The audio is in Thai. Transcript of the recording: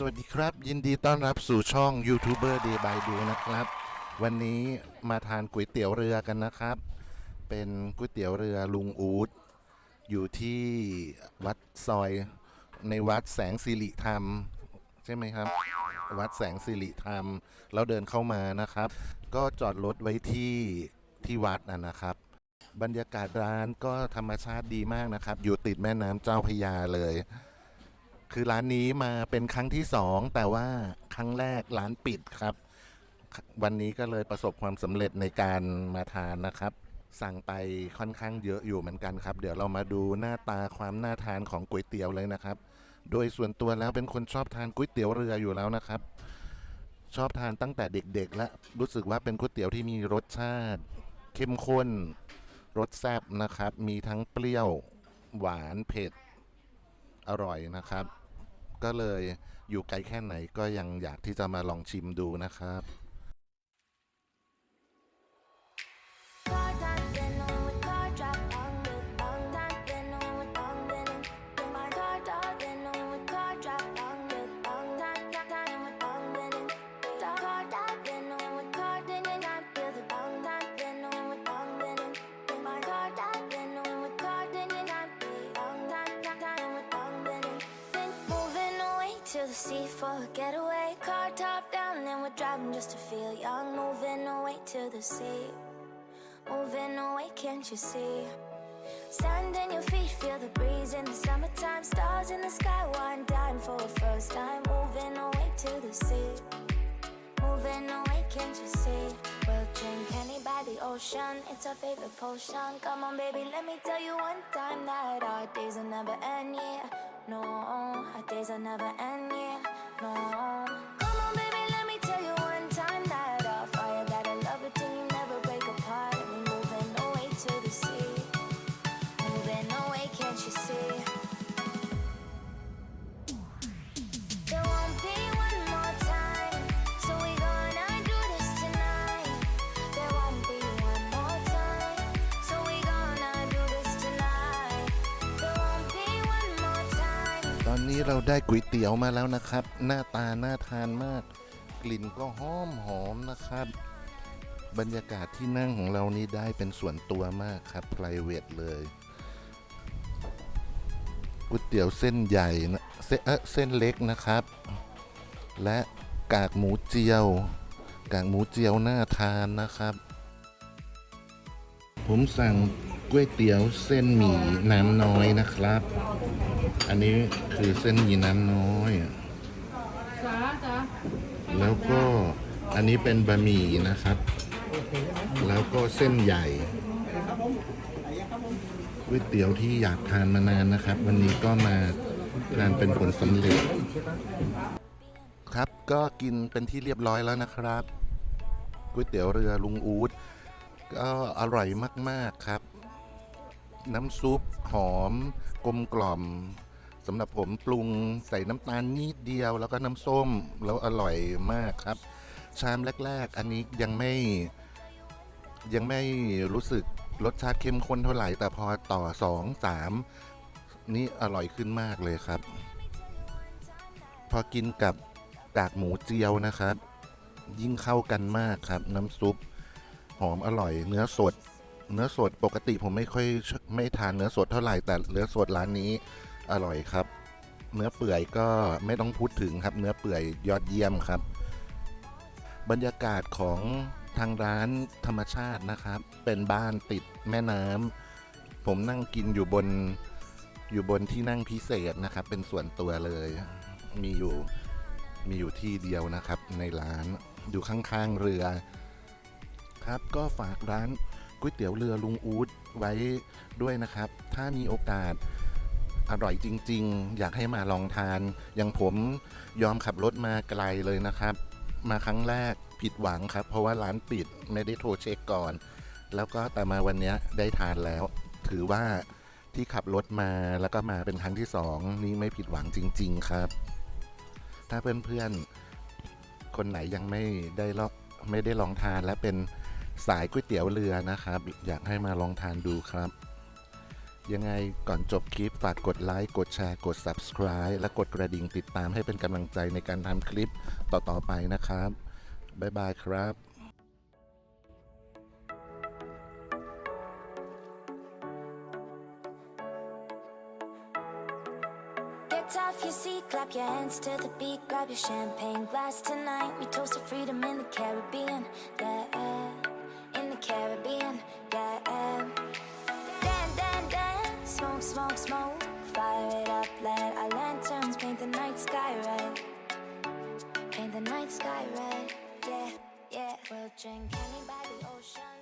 สวัสดีครับ ยินดีต้อนรับสู่ช่องยูทูบเบอร์ Day by Do นะครับ วันนี้มาทานก๋วยเตี๋ยวเรือกันนะครับ เป็นก๋วยเตี๋ยวเรือลุงอูดอยู่ที่วัดซอยในวัดแสงสิริธรรม ใช่ไหมครับ วัดแสงสิริธรรม แล้วเดินเข้ามานะครับ ก็จอดรถไว้ที่ที่วัดนะนะครับ บรรยากาศร้านก็ธรรมชาติดีมากนะครับ อยู่ติดแม่น้ำเจ้าพระยาเลย คือร้านนี้มาเป็นครั้งที่สองแต่ว่าครั้งแรกร้านปิดครับ วันนี้ก็เลยประสบความสำเร็จในการมาทานนะครับ สั่งไปค่อนข้างเยอะอยู่เหมือนกันครับ เดี๋ยวเรามาดูหน้าตาความน่าทานของก๋วยเตี๋ยวเลยนะครับ โดยส่วนตัวแล้วเป็นคนชอบทานก๋วยเตี๋ยวเรืออยู่แล้วนะครับ ชอบทานตั้งแต่เด็กๆ และรู้สึกว่าเป็นก๋วยเตี๋ยวที่มีรสชาติ เข้มข้นรสแซ่บนะครับ มีทั้งเปรี้ยวหวานเผ็ดอร่อยนะครับ ก็เลยอยู่ไกลแค่ไหนก็ยังอยากที่จะมาลองชิมดูนะครับ to the sea for a getaway. Car top down, then we're driving just to feel young. Moving away to the sea. Moving away, can't you see? Sand in your feet, feel the breeze in the summertime. Stars in the sky, one dime for a first time. Moving away to the sea. Moving away, can't you see? We'll drink honey by the ocean. It's our favorite potion. Come on, baby, let me tell you one time that our days will never end, yeah. No, our days will never end, yeah. No. นี้เราได้ก๋วยเตี๋ยวมาแล้วนะครับ หน้าตาน่าทานมาก กลิ่นก็หอมหอมนะครับ บรรยากาศที่นั่งของเรานี้ได้เป็นส่วนตัวมากครับ p r i v a t เลยก๋วยเตี๋ยวเส้นใหญ่นะเส้นเออเส้นเล็กนะครับ และกากหมูเจียว กากหมูเจียวน่าทานนะครับ ผมสั่ง ก๋วยเตี๋ยวเส้นหมี่น้ำน้อยนะครับ อันนี้คือเส้นหมี่น้ำน้อยจ้าจ้าแล้วก็อันนี้เป็นบะหมี่นะครับ แล้วก็เส้นใหญ่ก๋วยเตี๋ยวที่อยากทานมานานนะครับ วันนี้ก็มาทานเป็นผลสำเร็จ ครับก็กินเป็นที่เรียบร้อยแล้วนะครับก๋วยเตี๋ยวเรือลุงอูดก็อร่อยมาก ๆ ครับ น้ำซุปหอม กลมกล่อมสำหรับผมปรุงใส่น้ำตาลนิดเดียว แล้วก็น้ำส้มแล้วอร่อยมากครับ ชามแรก ๆ อันนี้ยังไม่ยังไม่รู้สึกรสชาติเข้มข้นเท่าไหร่ แต่พอต่อสองสามนี่อร่อยขึ้นมากเลยครับ พอกินกับกากหมูเจียวนะครับ ยิ่งเข้ากันมากครับ น้ำซุป หอมอร่อยเนื้อสด เนื้อสดปกติผมไม่ค่อยไม่ทานเนื้อสดเท่าไหร่แต่เนื้อสดร้านนี้อร่อยครับ เนื้อเปื่อยก็ไม่ต้องพูดถึงครับ เนื้อเปื่อยยอดเยี่ยมครับ บรรยากาศของทางร้านธรรมชาตินะครับ เป็นบ้านติดแม่น้ำผมนั่งกินอยู่บนอยู่บนที่นั่งพิเศษนะครับ เป็นส่วนตัวเลย มีอยู่มีอยู่ที่เดียวนะครับในร้านอยู่ข้างๆเรือ ครับก็ฝากร้าน ก๋วยเตี๋ยวเรือลุงอูดไว้ด้วยนะครับ ถ้ามีโอกาสอร่อยจริง ๆ อยากให้มาลองทาน อย่างผมยอมขับรถมาไกลเลยนะครับ มาครั้งแรกผิดหวังครับ เพราะว่าร้านปิดไม่ได้โทรเช็คก่อน แล้วก็แต่มาวันนี้ได้ทานแล้ว ถือว่าที่ขับรถมาแล้วก็มาเป็นครั้งที่สองนี่ไม่ผิดหวังจริง ๆ ครับ ถ้าเพื่อนๆคนไหนยังไม่ได้ลองไม่ได้ลองทานและเป็น สายก๋วยเตี๋ยวเรือนะครับ อยากให้มาลองทานดูครับ ยังไงก่อนจบคลิปฝากกดไลค์กดแชร์กด subscribe และกดกระดิ่งติดตามให้เป็นกำลังใจในการทำคลิปต่อๆไปนะครับ บ๊ายบายครับ off your seat, clap your hands to the beat, grab your champagne glass tonight. We toast to freedom in the Caribbean, yeah, in the Caribbean, yeah. Dan, dan, dan, smoke, smoke, smoke, fire it up, let our lanterns paint the night sky red, paint the night sky red, yeah, yeah. We'll drink honey by the ocean.